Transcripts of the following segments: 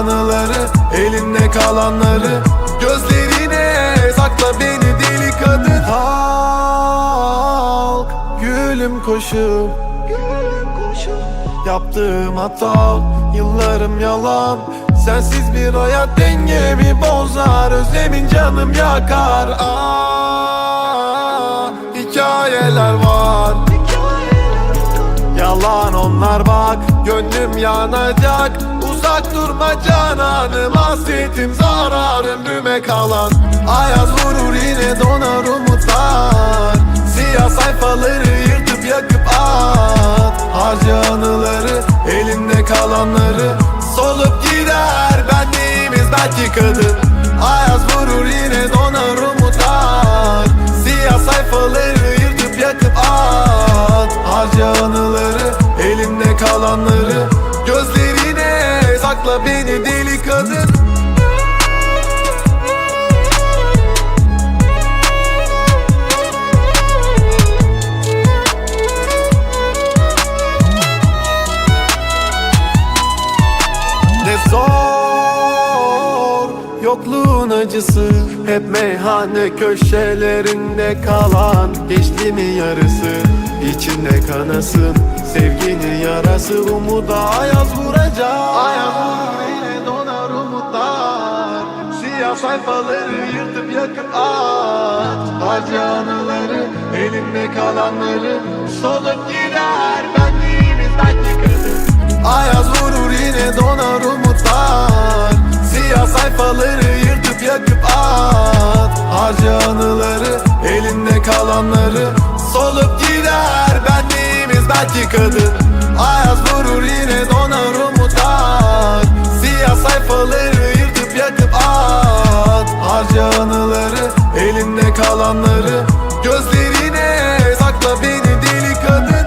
anıları elinde kalanları. Gözlerine sakla beni deli kadın. Halk gülüm koşup Yaptığım hata yıllarım yalan. Sensiz bir hayat dengemi bozar. Özlemin canım yakar. Ah, Hikayeler var. Yalan onlar bak Gönlüm yanacak Uzak durma cananım Hasretim zararım Büme kalan. Ayaz vurur yine donar umutlar. Siyah sayfaları yırtıp yakıp at. Harca anıları elinde kalanları. Solup gider benliğimiz belki kadın. Ayaz vurur yine donar umutlar. Siyah sayfaları yırtıp yakıp at. Harca anıları elinde kalanları Sakla beni deli kadın. Yokluğun acısı. Hep meyhane köşelerinde kalan Geçtiğimin yarısı? İçinde kanasın Sevginin yarası umuda ayaz vuracak. Ayaz vurur yine donar umutlar. Siyah sayfaları yırtıp yakıp at Harca anıları elimde kalanları Solup gider. Benliğimiz belki kadın Ayaz vurur yine donar umutlar. Siyah sayfaları yırtıp yakıp at Harca anıları elinde kalanları Solup gider belki kadın Ayaz vurur yine donar umutlar. Siyah sayfaları yırtıp yakıp at. Harca anıları elinde kalanları. Gözlerine sakla beni deli kadın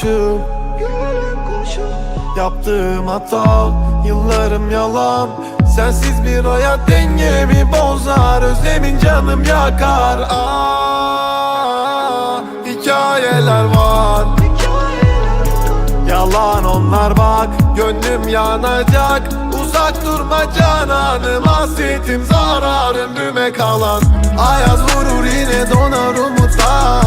koşup Yaptığım hata yıllarım yalan. Sensiz bir hayat dengemi bozar? Özlemin canım yakar. Ah, Hikayeler var. Yalan onlar bak Gönlüm yanacak. Uzak durma cananım Hasretim zararım büme kalan. Ayaz vurur yine donar umutlar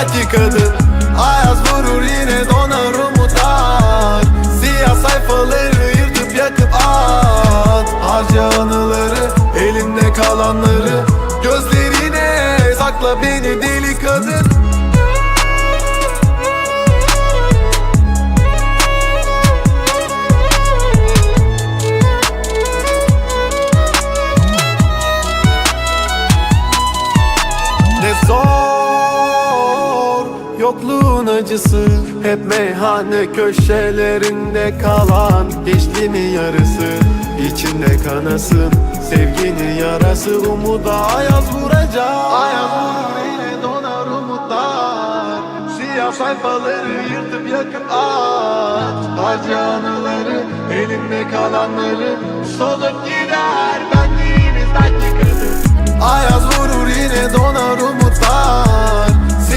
belki kadın Ayaz vurur yine donar umutlar. Siyah sayfaları yırtıp yakıp at. Harca anıları elinde kalanları. Gözlerine sakla beni Yokluğun acısı Hep meyhane köşelerinde kalan Geçtiğimin yarısı. İçinde kanasın Sevginin yarası. Umuda ayaz vuracak. Ayaz vurur yine donar umutlar. Siyah sayfaları yırtıp yakıp at Harca anıları elimde kalanları. Solup gider benliğimiz belki kadın Ayaz vurur yine donar umutlar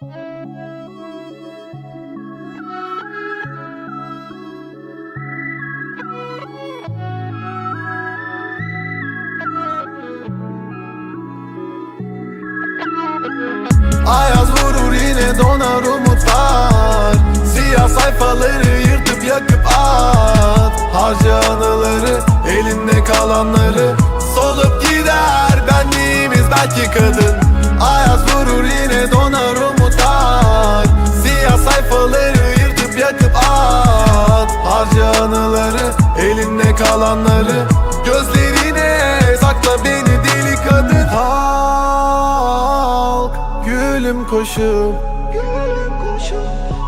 Ayaz vurur yine donar umutlar elinde kalanları Gözlerine sakla beni deli kadın. Halk gülüm koşup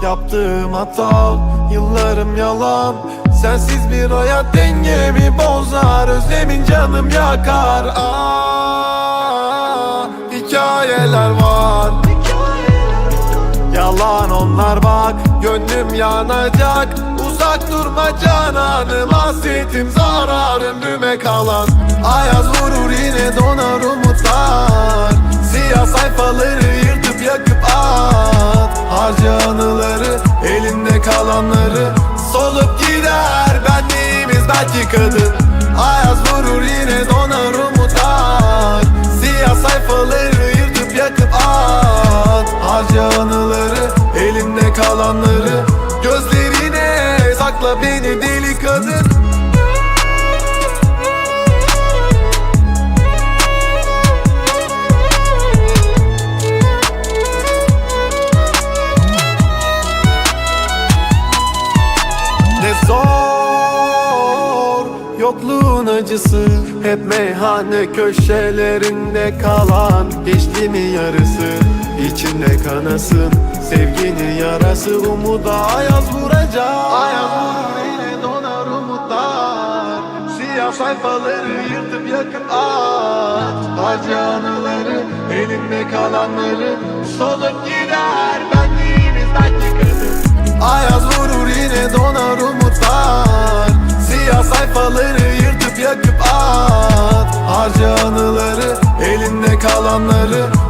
Yaptığım hata yıllarım yalan. Sensiz bir hayat dengemi bozar. Özlemin canım yakar. Aa, Hikayeler var. Yalan onlar bak Gönlüm yanacak Uzak durma cananım Hasretim zararım büme kalan. Ayaz vurur yine donar umutlar. Siyah sayfaları yırtıp yakıp at. Harca anıları elinde kalanları Solup gider. Benliğimiz belki kadın Ayaz vurur yine donar umutlar. Siyah sayfaları yırtıp yakıp at. Harca anıları elinde kalanları sakla beni deli kadın. Yokluğun acısı Hep meyhane köşelerinde kalan Geçti mi yarısı içinde kanasın Sevginin yarası umuda ayaz vuracak. Ayaz vurur yine donar umutlar. Siyah sayfaları yırtıp yakıp at. Harca anıları elinde kalanları Solup gider. Benliğimiz belki kadın Ayaz vurur yine donar umutlar. Siyah sayfaları yırtıp yakıp at. Harca anıları elinde kalanları